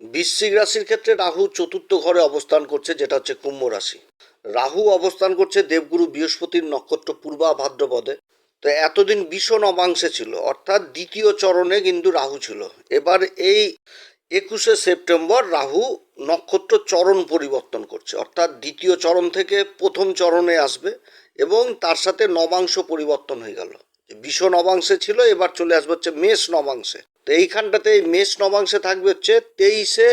বৃশ্চিক রাশির ক্ষেত্রে রাহু চতুর্থ ঘরে অবস্থান করছে, যেটা হচ্ছে কুম্ভ রাশি। রাহু অবস্থান করছে দেবগুরু বৃহস্পতির নক্ষত্র পূর্বা ভাদ্রপদে। তো এতদিন বিষ নবাংশে ছিল, অর্থাৎ দ্বিতীয় চরণে কিন্তু রাহু ছিল। এবার এই একুশে সেপ্টেম্বর রাহু নক্ষত্র চরণ পরিবর্তন করছে, অর্থাৎ দ্বিতীয় চরণ থেকে প্রথম চরণে আসবে এবং তার সাথে নবাংশ পরিবর্তন হয়ে গেল। বিষ নবাংশে ছিল, এবার চলে আসবে হচ্ছে মেষ নবাংশে তো এইখানটাতে এই মেষ নবাংশে থাকবে হচ্ছে তেইশে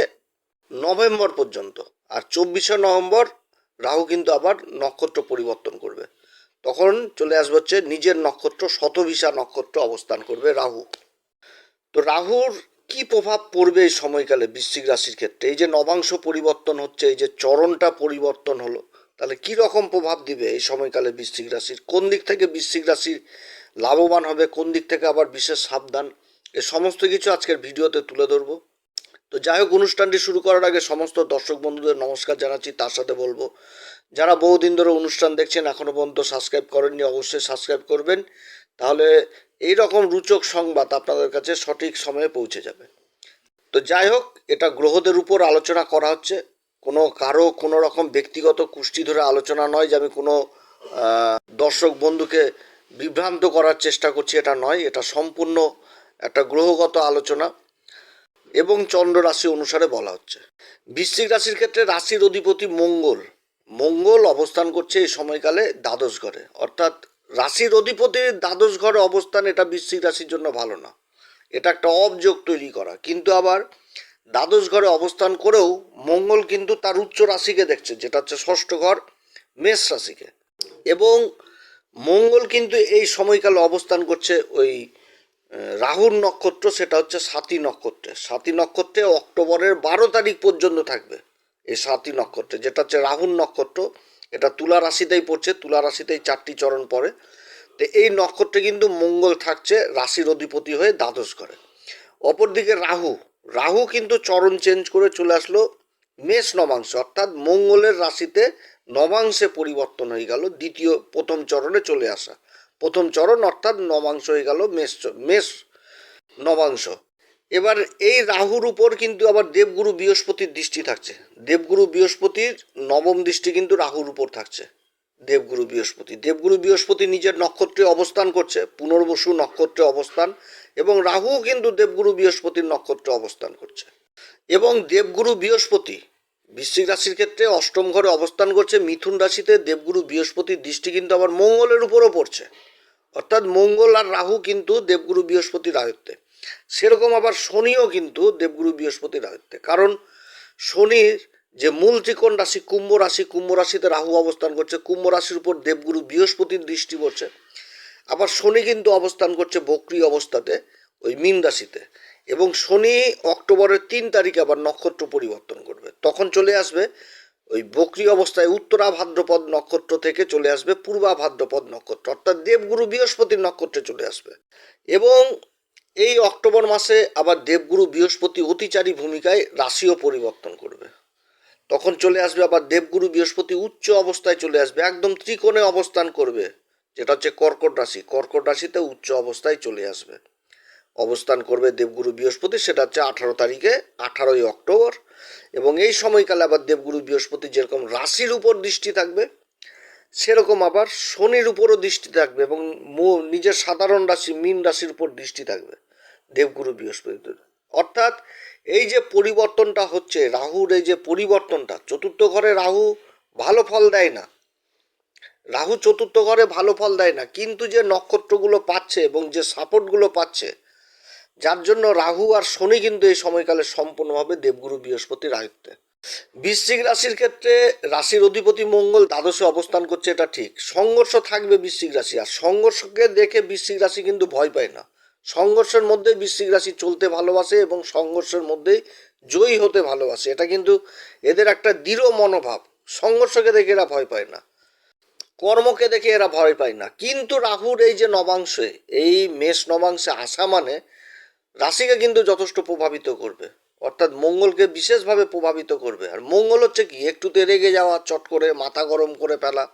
নভেম্বর পর্যন্ত, আর চব্বিশে নভেম্বর রাহু কিন্তু আবার নক্ষত্র পরিবর্তন করবে। তখন চলে আসবে হচ্ছে নিজের নক্ষত্র, শতভিসা নক্ষত্র অবস্থান করবে রাহু। তো রাহুর কি প্রভাব পড়বে এই সময়কালে বৃশ্চিক রাশির ক্ষেত্রে? এই যে নবাংশ পরিবর্তন হচ্ছে, এই যে চরণটা পরিবর্তন হলো, তাহলে কি রকম প্রভাব দিবে এই সময়কালে বৃশ্চিক রাশির? কোন দিক থেকে বৃশ্চিক রাশি লাভবান হবে, কোন দিক থেকে আবার বিশেষ সাবধান, এ সমস্ত কিছু আজকের ভিডিওতে তুলে ধরবো। তো যাই হোক, অনুষ্ঠানটি শুরু করার আগে সমস্ত দর্শক বন্ধুদের নমস্কার জানাচ্ছি, তার সাথে বলব, যারা বহুদিন ধরে অনুষ্ঠান দেখছেন এখনও পর্যন্ত সাবস্ক্রাইব করেননি, অবশ্যই সাবস্ক্রাইব করবেন। তাহলে এই রকম রুচক সংবাদ আপনাদের কাছে সঠিক সময়ে পৌঁছে যাবে। তো যাই হোক, এটা গ্রহদের উপর আলোচনা করা হচ্ছে। কোনো কারও কোনো রকম ব্যক্তিগত কুষ্টি ধরে আলোচনা নয় যে আমি কোনো দর্শক বন্ধুকে বিভ্রান্ত করার চেষ্টা করছি, এটা নয়, এটা সম্পূর্ণ একটা গ্রহগত আলোচনা এবং চন্দ্র রাশি অনুসারে বলা হচ্ছে। বৃশ্চিক রাশির ক্ষেত্রে রাশির অধিপতি মঙ্গল। মঙ্গল অবস্থান করছে এই সময়কালে দ্বাদশ ঘরে। অর্থাৎ রাশির অধিপতির দ্বাদশ ঘরে অবস্থান এটা বৃশ্চিক রাশির জন্য ভালো না। এটা একটা অবযোগ তৈরি করা। কিন্তু আবার দ্বাদশ ঘরে অবস্থান করেও মঙ্গল কিন্তু তার উচ্চ রাশিকে দেখছে, যেটা হচ্ছে ষষ্ঠ ঘর মেষ রাশিকে। এবং মঙ্গল কিন্তু এই সময়কালে অবস্থান করছে ওই রাহুর নক্ষত্র, সেটা হচ্ছে সাতী নক্ষত্রে। সাতী নক্ষত্রে অক্টোবরের বারো তারিখ পর্যন্ত থাকবে এই সাতী নক্ষত্রে, যেটা হচ্ছে রাহুর নক্ষত্র। এটা তুলা রাশিতেই পড়ছে, তুলা রাশিতেই চারটি চরণ পড়ে। তো এই নক্ষত্রে কিন্তু মঙ্গল থাকছে রাশির অধিপতি হয়ে দ্বাদশ ঘরে। অপরদিকে রাহু রাহু কিন্তু চরণ চেঞ্জ করে চলে আসলো মেষ নবাংশ, অর্থাৎ মঙ্গলের রাশিতে নবাংশে পরিবর্তন হয়ে গেল, দ্বিতীয়, প্রথম চরণে চলে আসা। প্রথম চরণ, অর্থাৎ নবাংশ হয়ে গেল মেষ মেষ নবাংশ। এবার এই রাহুর উপর কিন্তু আবার দেবগুরু বৃহস্পতির দৃষ্টি থাকছে। দেবগুরু বৃহস্পতির নবম দৃষ্টি কিন্তু রাহুর উপর থাকছে, দেবগুরু বৃহস্পতি। দেবগুরু বৃহস্পতি নিজের নক্ষত্রে অবস্থান করছে, পুনর্বসু নক্ষত্রে অবস্থান, এবং রাহু কিন্তু দেবগুরু বৃহস্পতির নক্ষত্রে অবস্থান করছে। এবং দেবগুরু বৃহস্পতি বৃশ্চিক রাশির ক্ষেত্রে অষ্টম ঘরে অবস্থান করছে মিথুন রাশিতে দেবগুরু বৃহস্পতির দৃষ্টি কিন্তু আবার মঙ্গলের উপরও পড়ছে। অর্থাৎ মঙ্গল আর রাহু কিন্তু দেবগুরু বৃহস্পতির আয়ত্তে। সেরকম আবার শনিও কিন্তু দেবগুরু বৃহস্পতির আয়ত্তে। কারণ শনির যে মূল ত্রিকোণ রাশি, কুম্ভ রাশি, কুম্ভ রাশিতে রাহু অবস্থান করছে, কুম্ভ রাশির উপর দেবগুরু বৃহস্পতির দৃষ্টি পড়ছে। আবার শনি কিন্তু অবস্থান করছে বক্রি অবস্থাতে, ওই মীন রাশিতে। এবং শনি অক্টোবরের তিন তারিখে আবার নক্ষত্র পরিবর্তন করবে। তখন চলে আসবে ওই বক্রি অবস্থায় উত্তরা ভাদ্রপদ নক্ষত্র থেকে চলে আসবে পূর্বা ভাদ্রপদ নক্ষত্র, অর্থাৎ দেবগুরু বৃহস্পতির নক্ষত্রে চলে আসবে। এবং এই অক্টোবর মাসে আবার দেবগুরু বৃহস্পতি অতিচারী ভূমিকায় রাশিও পরিবর্তন করবে। তখন চলে আসবে আবার দেবগুরু বৃহস্পতি উচ্চ অবস্থায় চলে আসবে, একদম ত্রিকোণে অবস্থান করবে, যেটা হচ্ছে কর্কট রাশি। কর্কট রাশিতে উচ্চ অবস্থায় চলে আসবে। অবস্থান করবে দেবগুরু বৃহস্পতি, সেটা হচ্ছে আঠারো তারিখে, আঠারোই অক্টোবর। এবং এই সময়কালে আবার দেবগুরু বৃহস্পতি যেরকম রাশির উপর দৃষ্টি থাকবে, সেরকম আবার শনির উপরও দৃষ্টি থাকবে এবং নিজের সাধারণ রাশি, মীন রাশির উপর দৃষ্টি থাকবে দেবগুরু বৃহস্পতির। অর্থাৎ এই যে পরিবর্তনটা হচ্ছে, রাহুর এই যে পরিবর্তনটা, চতুর্থ ঘরে রাহু ভালো ফল দেয় না। রাহু চতুর্থ ঘরে ভালো ফল দেয় না, কিন্তু যে নক্ষত্রগুলো পাচ্ছে এবং যে সাপোর্টগুলো পাচ্ছে যার জন্য রাহু আর শনি কিন্তু এই সময়কালে সম্পূর্ণভাবে দেবগুরু বৃহস্পতির আয়ত্তে। বৃশ্চিক রাশির ক্ষেত্রে রাশির অধিপতি মঙ্গল দ্বাদশে অবস্থান করছে, এটা ঠিক। সংঘর্ষ থাকবে বৃশ্চিক রাশি, আর সংঘর্ষকে দেখে বৃশ্চিক রাশি কিন্তু ভয় পায় না। সংঘর্ষের মধ্যে বৃশ্চিক রাশি চলতে ভালোবাসে এবং সংঘর্ষের মধ্যেই জয়ী হতে ভালোবাসে। এটা কিন্তু এদের একটা দৃঢ় মনোভাব। সংঘর্ষকে দেখে এরা ভয় পায় না। কর্মকে দেখে এরা ভয় পায় না। কিন্তু রাহুর এই যে নবাংশে, এই মেষ নবাংশে আসা মানে রাশিকে কিন্তু যথেষ্ট প্রভাবিত করবে। অর্থাৎ মঙ্গলকে বিশেষভাবে প্রভাবিত করবে। আর মঙ্গল হচ্ছে কি? একটুতে রেগে যাওয়া, চট করে মাথা গরম করে ফেলা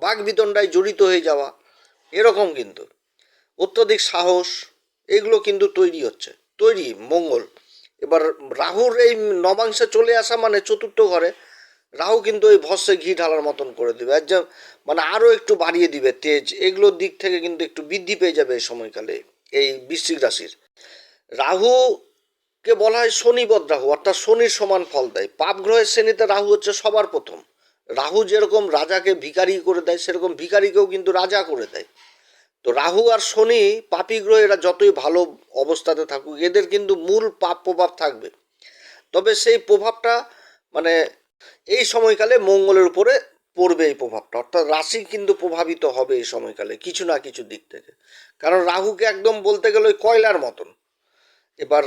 বাঘ বিতণ্ডায় জড়িত হয়ে যাওয়া, এরকম কিন্তু। অত্যধিক সাহস, এগুলো কিন্তু তৈরি হচ্ছে। তৈরি মঙ্গল। এবার রাহুর এই নবাংশে চলে আসা মানে চতুর্থ ঘরে, রাহু কিন্তু ওই ভস্যে ঘি ঢালার মতন করে দিবে। আর যা- মানে আরও একটু বাড়িয়ে দিবে তেজ। এগুলোর দিক থেকে কিন্তু একটু বৃদ্ধি পেয়ে যাবে এই সময়কালে, এই বৃশ্চিক রাশির। রাহুকে বলা হয় শনিবদ রাহু, অর্থাৎ শনির সমান ফল দেয়। পাপ গ্রহের শ্রেণীতে রাহু হচ্ছে সবার প্রথম। রাহু যেরকম রাজাকে ভিখারি করে দেয়, সেরকম ভিখারিকেও কিন্তু রাজা করে দেয়। তো রাহু আর শনি পাপী গ্রহ, এরা যতই ভালো অবস্থাতে থাকুক, এদের কিন্তু মূল পাপ প্রভাব থাকবে। তবে সেই প্রভাবটা মানে এই সময়কালে মঙ্গলের উপরে পড়বে এই প্রভাবটা, অর্থাৎ রাশি কিন্তু প্রভাবিত হবে এই সময়কালে, কিছু না কিছু দিক থেকে। কারণ রাহুকে একদম বলতে গেলে ওই কয়লার মতন। এবার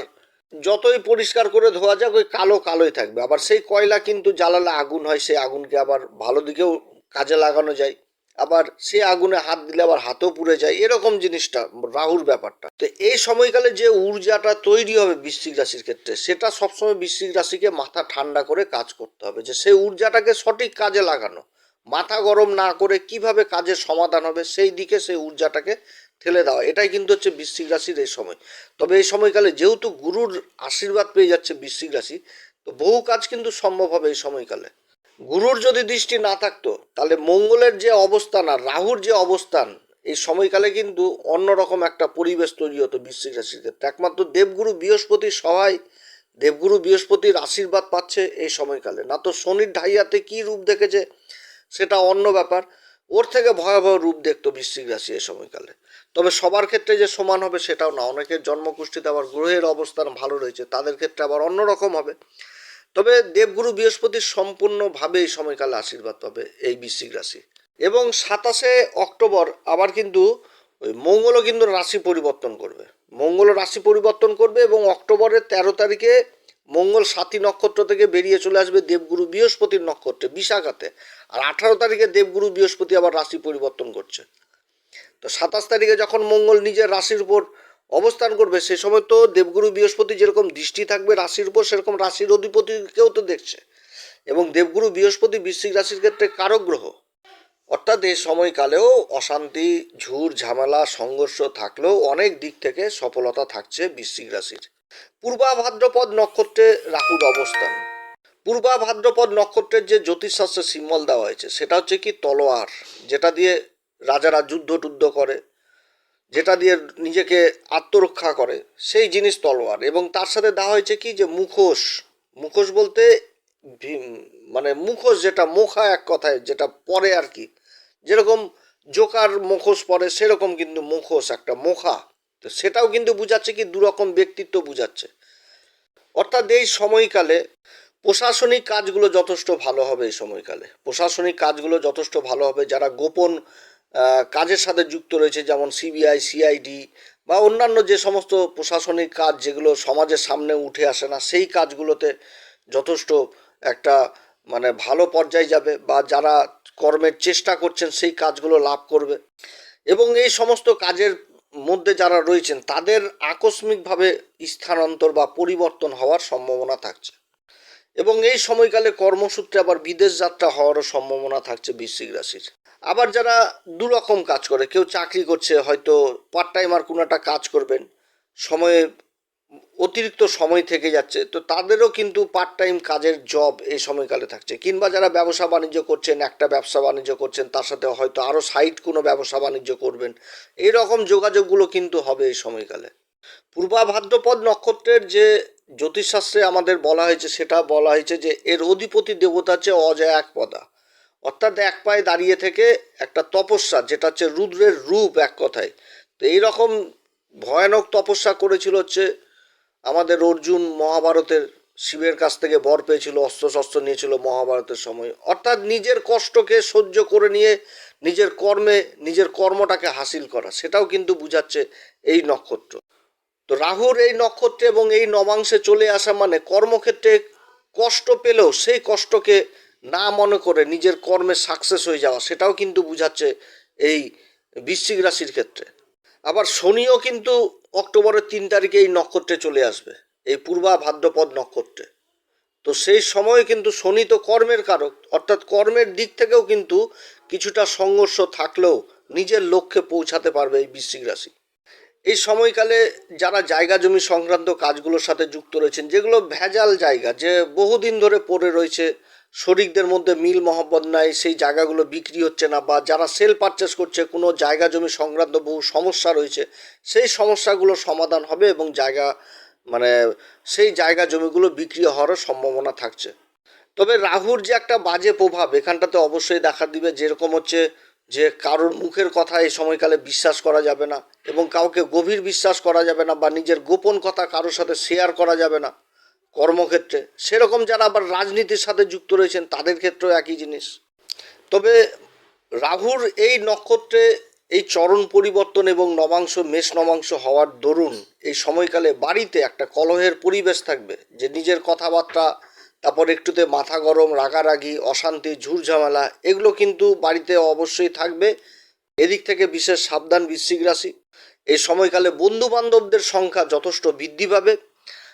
যতই পরিষ্কার করে ধোয়া যাক, ওই কালো কালোই থাকবে। আবার সেই কয়লা কিন্তু জ্বালালে আগুন হয়, সেই আগুনকে আবার ভালো দিকেও কাজে লাগানো যায়। আবার সেই আগুনে হাত দিলে আবার হাতও পুড়ে যায়। এরকম জিনিসটা, রাহুর ব্যাপারটা। তো এই সময়কালে যে ঊর্জাটা তৈরি হবে বৃশ্চিক রাশির ক্ষেত্রে, সেটা সবসময় বৃশ্চিক রাশিকে মাথা ঠান্ডা করে কাজ করতে হবে যে সেই ঊর্জাটাকে সঠিক কাজে লাগানো। মাথা গরম না করে কীভাবে কাজের সমাধান হবে, সেই দিকে সেই ঊর্জাটাকে ঠেলে দেওয়া, এটাই কিন্তু হচ্ছে বৃশ্চিক রাশির এই সময়। তবে এই সময়কালে যেহেতু গুরুর আশীর্বাদ পেয়ে যাচ্ছে বৃশ্চিক রাশি, তো বহু কাজ কিন্তু সম্ভব হবে এই সময়কালে। গুরুর যদি দৃষ্টি না থাকতো, তাহলে মঙ্গলের যে অবস্থান আর রাহুর যে অবস্থান, এই সময়কালে কিন্তু অন্যরকম একটা পরিবেশ তৈরি হতো বৃশ্চিক রাশির একমাত্র দেবগুরু বৃহস্পতির সহায়, দেবগুরু বৃহস্পতির আশীর্বাদ পাচ্ছে এই সময়কালে। না তো শনির ঢাইয়াতে কী রূপ দেখেছে, সেটা অন্য ব্যাপার। ওর থেকে ভয়াবহ রূপ দেখতো বৃশ্চিক রাশি এই সময়কালে। তবে সবার ক্ষেত্রে যে সমান হবে সেটাও না। অনেকের জন্মকুষ্ঠিতে আবার গ্রহের অবস্থান ভালো রয়েছে, তাদের ক্ষেত্রে আবার অন্যরকম হবে। তবে দেবগুরু বৃহস্পতি সম্পূর্ণভাবে এই সময়কালে আশীর্বাদ পাবে এই বৃশ্চিক রাশি। এবং সাতাশে অক্টোবর আবার কিন্তু ওই মঙ্গলও কিন্তু রাশি পরিবর্তন করবে। মঙ্গল রাশি পরিবর্তন করবে এবং অক্টোবরের তেরো তারিখে মঙ্গল সাতী নক্ষত্র থেকে বেরিয়ে চলে আসবে দেবগুরু বৃহস্পতির নক্ষত্রে, বিশাখাতে। আর আঠারো তারিখে দেবগুরু বৃহস্পতি আবার রাশি পরিবর্তন করছে। তো সাতাশ তারিখে যখন মঙ্গল নিজের রাশির উপর অবস্থান করবে, সে সময় তো দেবগুরু বৃহস্পতি যেরকম দৃষ্টি থাকবে রাশির উপর, সেরকম রাশির অধিপতিকেও তো দেখছে। এবং দেবগুরু বৃহস্পতি বৃশ্চিক রাশির ক্ষেত্রে কারক গ্রহ। অর্থাৎ এই সময়কালেও অশান্তি ঝুর ঝামেলা, সংঘর্ষ থাকলেও অনেক দিক থেকে সফলতা থাকছে বৃশ্চিক রাশির। পূর্বা ভাদ্রপদ নক্ষত্রে রাহুর অবস্থান। পূর্বা ভাদ্রপদ নক্ষত্রের যে জ্যোতিষশাস্ত্রের সিম্বল দেওয়া হয়েছে, সেটা হচ্ছে কি তলোয়ার, যেটা দিয়ে রাজারা যুদ্ধ টুদ্ধ করে, যেটা দিয়ে নিজেকে আত্মরক্ষা করে, সেই জিনিস তলোয়ার। এবং তার সাথে দেওয়া হয়েছে কি যে মুখোশ মুখোশ বলতে মানে মুখোশ যেটা মুখা এক কথায়, যেটা পরে আর কি। যেরকম জোকার মুখোশ পরে, সেরকম কিন্তু মুখোশ, একটা মুখা। তো সেটাও কিন্তু বুঝাচ্ছে কি দুরকম ব্যক্তিত্ব বুঝাচ্ছে। অর্থাৎ এই সময়কালে প্রশাসনিক কাজগুলো যথেষ্ট ভালো হবে এই সময়কালে। প্রশাসনিক কাজগুলো যথেষ্ট ভালো হবে, যারা গোপন কাজের সাথে যুক্ত রয়েছে, যেমন সিবিআই, সিআইডি বা অন্যান্য যে সমস্ত প্রশাসনিক কাজ যেগুলো সমাজের সামনে উঠে আসে না, সেই কাজগুলোতে যথেষ্ট একটা মানে ভালো পর্যায়ে যাবে বা যারা কর্মের চেষ্টা করছেন সেই কাজগুলো লাভ করবে। এবং এই সমস্ত কাজের মধ্যে যারা রয়েছেন, তাদের আকস্মিকভাবে স্থানান্তর বা পরিবর্তন হওয়ার সম্ভাবনা থাকছে। এবং এই সময়কালে কর্মসূত্রে আবার বিদেশ যাত্রা হওয়ারও সম্ভাবনা থাকছে বৃশ্চিক রাশির। আবার যারা দুরকম কাজ করে, কেউ চাকরি করছে, হয়তো পার্ট টাইম আর কোনো একটা কাজ করবেন, সময়ে অতিরিক্ত সময় থেকে যাচ্ছে, তো তাদেরও কিন্তু পার্ট টাইম কাজের জব এই সময়কালে থাকছে। কিংবা যারা ব্যবসা বাণিজ্য করছেন, একটা ব্যবসা বাণিজ্য করছেন, তার সাথে হয়তো আরও সাইড কোনো ব্যবসা বাণিজ্য করবেন এই রকম যোগাযোগগুলো কিন্তু হবে এই সময়কালে। পূর্বা ভাদ্রপদ নক্ষত্রের যে জ্যোতিষশাস্ত্রে আমাদের বলা হয়েছে, সেটা বলা হয়েছে যে এর অধিপতি দেবতা হচ্ছে অজয় এক পদা অর্থাৎ এক পায়ে দাঁড়িয়ে থেকে একটা তপস্যা, যেটা হচ্ছে রুদ্রের রূপ এক কথায়। তো এইরকম ভয়ানক তপস্যা করেছিল হচ্ছে আমাদের অর্জুন মহাভারতের শিবের কাছ থেকে বর পেয়েছিল অস্ত্র শস্ত্র নিয়েছিল মহাভারতের সময়। অর্থাৎ নিজের কষ্টকে সহ্য করে নিয়ে নিজের কর্মে, নিজের কর্মটাকে হাসিল করা, সেটাও কিন্তু বুঝাচ্ছে এই নক্ষত্র। তো রাহুর এই নক্ষত্রে এবং এই নবাংশে চলে আসা মানে কর্মক্ষেত্রে কষ্ট পেলেও সেই কষ্টকে না মনে করে নিজের কর্মে সাকসেস হয়ে যাওয়া, সেটাও কিন্তু বুঝাচ্ছে এই বৃশ্চিক রাশির ক্ষেত্রে। আবার শনিও কিন্তু অক্টোবরের তিন তারিখে এই নক্ষত্রে চলে আসবে, এই পূর্বা ভাদ্রপদ নক্ষত্রে। তো সেই সময়ে কিন্তু শনি তো কর্মের কারক, অর্থাৎ কর্মের দিক থেকেও কিন্তু কিছুটা সংঘর্ষ থাকলেও নিজের লক্ষ্যে পৌঁছাতে পারবে এই বৃশ্চিক রাশি। এই সময়কালে যারা জায়গা জমি সংক্রান্ত কাজগুলোর সাথে যুক্ত রয়েছেন, যেগুলো ভেজাল জায়গা, যে বহুদিন ধরে পড়ে রয়েছে শরিকদের মধ্যে মিল মহব্বত নাই, সেই জায়গাগুলো বিক্রি হচ্ছে না, বা যারা সেল পারচেস করছে, কোনো জায়গা জমি সংক্রান্ত বহু সমস্যা রয়েছে, সেই সমস্যাগুলো সমাধান হবে এবং জায়গা মানে সেই জায়গা জমিগুলো বিক্রি হওয়ারও সম্ভাবনা থাকছে। তবে রাহুর যে একটা বাজে প্রভাব, এখানটাতে অবশ্যই দেখা দিবে, যেরকম হচ্ছে যে কারোর মুখের কথা এই সময়কালে বিশ্বাস করা যাবে না, এবং কাউকে গভীর বিশ্বাস করা যাবে না, বা নিজের গোপন কথা কারোর সাথে শেয়ার করা যাবে না। কর্মক্ষেত্রে। সেরকম যারা আবার রাজনীতির সাথে যুক্ত রয়েছেন, তাদের ক্ষেত্রেও একই জিনিস। তবে রাহুর এই নক্ষত্রে এই চরণ পরিবর্তন এবং নবাংশ, মেষ নবাংশ হওয়ার দরুন এই সময়কালে বাড়িতে একটা কলহের পরিবেশ থাকবে, যে নিজের কথাবার্তা, তারপর একটুতে মাথা গরম, রাগারাগি, অশান্তি, ঝুরঝামেলা, এগুলো কিন্তু বাড়িতে অবশ্যই থাকবে। এদিক থেকে বিশেষ সাবধান বৃশ্চিক রাশি। এই সময়কালে বন্ধু বান্ধবদের সংখ্যা যথেষ্ট বৃদ্ধি পাবে।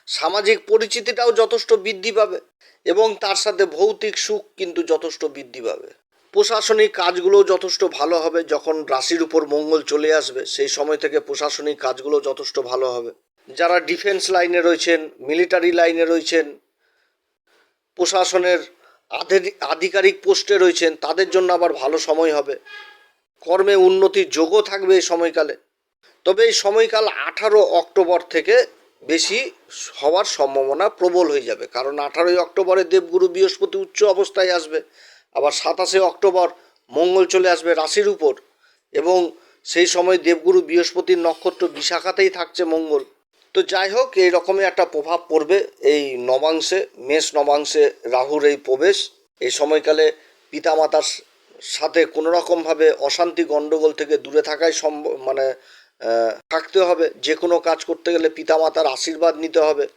সামাজিক পরিচিতিটাও যথেষ্ট বৃদ্ধি পাবে এবং তার সাথে ভৌতিক সুখ কিন্তু যথেষ্ট বৃদ্ধি পাবে। প্রশাসনিক কাজগুলো যথেষ্ট ভালো হবে, যখন রাশির উপর মঙ্গল চলে আসবে, সেই সময় থেকে প্রশাসনিক কাজগুলো যথেষ্ট ভালো হবে। যারা ডিফেন্স লাইনে রয়েছেন, মিলিটারি লাইনে রয়েছেন, প্রশাসনের আধে- আধিকারিক পোস্টে রয়েছেন, তাদের জন্য আবার ভালো সময় হবে। কর্মে উন্নতির যোগও থাকবে এই সময়কালে। তবে এই সময়কাল আঠারো অক্টোবর থেকে বেশি হওয়ার সম্ভাবনা প্রবল হয়ে যাবে। কারণ আঠারোই অক্টোবরে দেবগুরু বৃহস্পতি উচ্চ অবস্থায় আসবে, আবার সাতাশে অক্টোবর মঙ্গল চলে আসবে রাশির উপর, এবং সেই সময় দেবগুরু বৃহস্পতির নক্ষত্র বিশাখাতেই থাকছে মঙ্গল। তো যাই হোক, এই রকমই একটা প্রভাব পড়বে এই নবাংশে, মেষ নবাংশে রাহুর এই প্রবেশ। এই সময়কালে পিতামাতার সাথে কোনো রকমভাবে অশান্তি গণ্ডগোল থেকে দূরে থাকাই সম্ভব মানে থাকতে হবে। যে কোনো কাজ করতে গেলে পিতামাতার আশীর্বাদ নিতে হবে।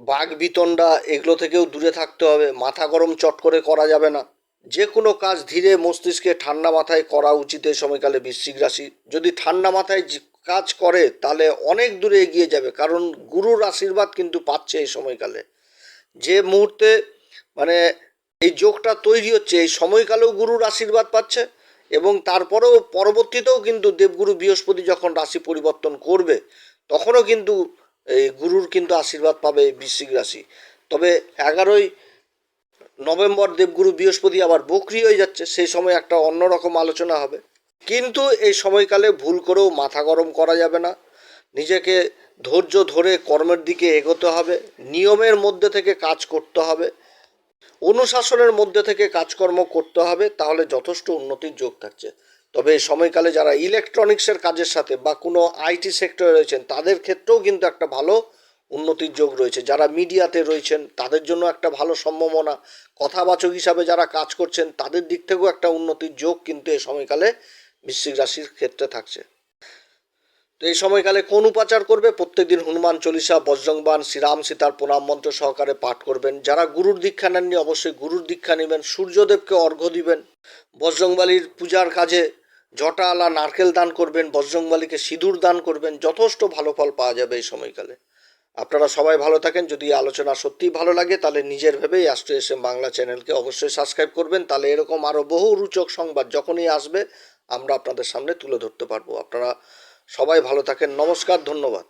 বাঘ, বিতণ্ডা এগুলো থেকেও দূরে থাকতে হবে। মাথা গরম চট করে করা যাবে না। যে কোনো কাজ ধীরে মস্তিষ্কে ঠান্ডা মাথায় করা উচিত এই সময়কালে বৃশ্চিক রাশি। যদি ঠান্ডা মাথায় কাজ করে, তাহলে অনেক দূরে এগিয়ে যাবে। কারণ গুরুর আশীর্বাদ কিন্তু পাচ্ছে এই সময়কালে। যে মুহূর্তে মানে এই যোগটা তৈরি হচ্ছে, এই সময়কালেও গুরুর আশীর্বাদ পাচ্ছে। এবং তারপরেও পরবর্তীতেও কিন্তু দেবগুরু বৃহস্পতি যখন রাশি পরিবর্তন করবে, তখনও কিন্তু এই গুরুর কিন্তু আশীর্বাদ পাবে বৃশ্চিক রাশি। তবে এগারোই নভেম্বর দেবগুরু বৃহস্পতি আবার বকরি হয়ে যাচ্ছে, সেই সময় একটা অন্যরকম আলোচনা হবে। কিন্তু এই সময়কালে ভুল করেও মাথা গরম করা যাবে না। নিজেকে ধৈর্য ধরে কর্মের দিকে এগোতে হবে, নিয়মের মধ্যে থেকে কাজ করতে হবে। অনুশাসনের মধ্যে থেকে কাজকর্ম করতে হবে, তাহলে যথেষ্ট উন্নতির যোগ থাকছে। তবে এই সময়কালে যারা ইলেকট্রনিক্সের কাজের সাথে বা কোনো আইটি সেক্টরে রয়েছেন, তাদের ক্ষেত্রেও কিন্তু একটা ভালো উন্নতির যোগ রয়েছে। যারা মিডিয়াতে রয়েছেন, তাদের জন্য একটা ভালো সম্ভাবনা। কথাবাচক হিসাবে যারা কাজ করছেন, তাদের দিক থেকেও একটা উন্নতির যোগ কিন্তু এই সময়কালে বৃশ্চিক রাশির ক্ষেত্রে থাকছে। এই সময়কালে কোন উপাচার করবে? প্রত্যেকদিন হনুমান চল্লিশা বজ্রংবান শ্রীরাম সীতার প্রণাম মন্ত্র সহকারে পাঠ করবেন। যারা গুরুর দীক্ষা নেননি, অবশ্যই গুরুর দীক্ষা নেবেন। সূর্যদেবকে অর্ঘ্য দিবেন। বজরংবালির পূজার কাজে জটা আলা নারকেল দান করবেন। বজরংবালিকে সিঁদুর দান করবেন। যথেষ্ট ভালো ফল পাওয়া যাবে এই সময়কালে। আপনারা সবাই ভালো থাকেন। যদি আলোচনা সত্যিই ভালো লাগে, তাহলে নিজের ভেবেই অ্যাস্ট্রো এস বাংলা চ্যানেলকে অবশ্যই সাবস্ক্রাইব করবেন। তাহলে এরকম আরও বহু রুচক সংবাদ যখনই আসবে, আমরা আপনাদের সামনে তুলে ধরতে পারব। আপনারা সবাই ভালো থাকেন। নমস্কার ধন্যবাদ।